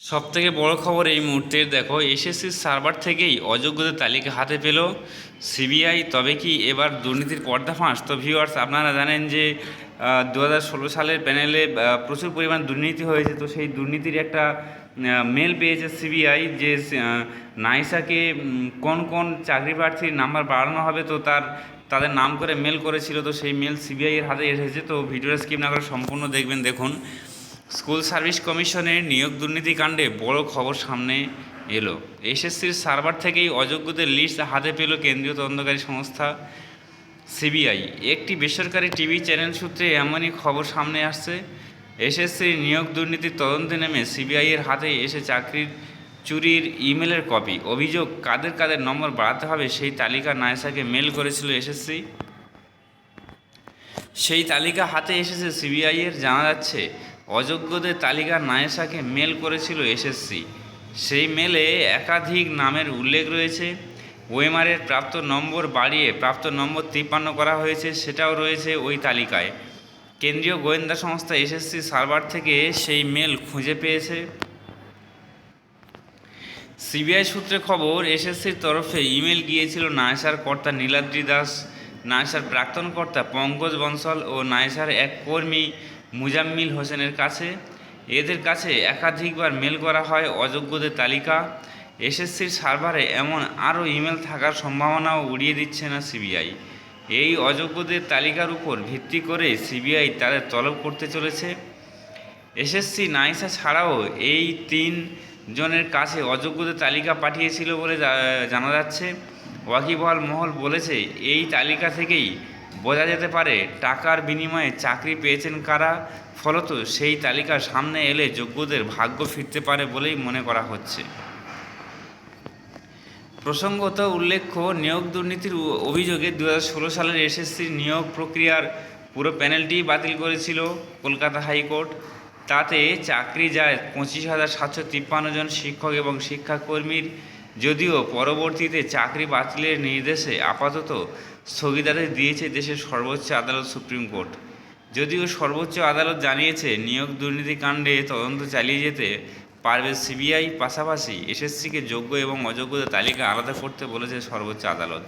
সব থেকে বড় খবর এই মুহূর্তের দেখো এসএসসির সার্ভার থেকেই অযোগ্যদের তালিকা হাতে পেল। সিবিআই তবে কি এবার দুর্নীতির পর্দাফাঁস তো ভিউয়ার্স আপনারা জানেন যে দু হাজার ষোলো সালের প্যানেলে প্রচুর পরিমাণ দুর্নীতি হয়েছে। তো সেই দুর্নীতির একটা মেল পেয়েছে সিবিআই যে নাইসাকে কোন কোন চাকরি প্রার্থীর নাম্বার বাড়ানো হবে, তো তার, তাদের নাম করে মেল করেছিল। তো সেই মেল সিবিআই এর হাতে এসেছে। তো ভিডিওটা স্কিপ না করে সম্পূর্ণ দেখবেন, দেখুন। স্কুল সার্ভিস কমিশনের নিয়োগ দুর্নীতি কাণ্ডে বড় খবর সামনে এলো। এসএসসির সার্ভার থেকেই অযোগ্যদের লিস্ট হাতে পেল কেন্দ্রীয় তদন্তকারী সংস্থা সিবিআই। একটি বেসরকারি টিভি চ্যানেল সূত্রে এমনই খবর সামনে আসছে। এসএসসির নিয়োগ দুর্নীতির তদন্তে নেমে সিবিআই এর হাতে এসে চাকরির চুরির ইমেলের কপি। অভিযোগ কাদের কাদের নম্বর বাড়াতে হবে সেই তালিকা নায়সাকে মেল করেছিল এসএসসি সেই তালিকা হাতে এসেছে সিবিআই এর জানা যাচ্ছে অযোগ্যদের তালিকা নায়েসাকে মেল করেছিল এসএসসি সেই মেলে একাধিক নামের উল্লেখ রয়েছে। ওয়েমারের প্রাপ্ত নম্বর বাড়িয়ে প্রাপ্ত নম্বর তিপ্পান্ন করা হয়েছে, সেটাও রয়েছে ওই তালিকায়। কেন্দ্রীয় গোয়েন্দা সংস্থা এসএসসি সার্ভার থেকে সেই মেল খুঁজে পেয়েছে। সিবিআই সূত্রে খবর এসএসসির তরফে ইমেল গিয়েছিল নায়সার কর্তা নীলাদ্রি দাস নায়সার প্রাক্তন কর্তা পঙ্কজ বনসল ও নায়সার এক কর্মী মুজাম্মিল হোসেনের কাছে। এদের কাছে একাধিকবার মেল করা হয় অযোগ্যদের তালিকা। এসএসসির সার্ভারে এমন আরও ইমেল থাকার সম্ভাবনাও উড়িয়ে দিচ্ছে না সিবিআই। এই অযোগ্যদের তালিকার উপর ভিত্তি করে সিবিআই তাদের তলব করতে চলেছে। এসএসসি নাইসা ছাড়াও এই তিন জনের কাছে অযোগ্যদের তালিকা পাঠিয়েছিল বলে জানা যাচ্ছে। ওয়াকিবহাল মহল বলেছে, এই তালিকা থেকেই বোঝা যেতে পারে, টাকার বিনিময়ে চাকরি পেয়েছেন কারা? ফলত সেই তালিকা সামনে এলে যোগ্যদের ভাগ্য ফিরতে পারে বলেই মনে করা হচ্ছে। প্রসঙ্গত উল্লেখ্য, নিয়োগ দুর্নীতির অভিযোগে দু হাজার ষোলো সালের এসএসসির নিয়োগ প্রক্রিয়ার পুরো প্যানেলটি বাতিল করেছিল কলকাতা হাইকোর্ট। তাতে চাকরি যায় পঁচিশ হাজার সাতশো তিপ্পান্ন জন শিক্ষক এবং শিক্ষাকর্মীর যদিও পরবর্তীতে চাকরি বাতিলের নির্দেশে আপাতত স্থগিতাদেশ দিয়েছে দেশের সর্বোচ্চ আদালত সুপ্রিম কোর্ট। যদিও সর্বোচ্চ আদালত জানিয়েছে, নিয়োগ দুর্নীতিকাণ্ডে তদন্ত চালিয়ে যেতে পারবে সিবিআই, পাশাপাশি এসএসসিকে যোগ্য এবং অযোগ্যদের তালিকা আলাদা করতে বলেছে সর্বোচ্চ আদালত।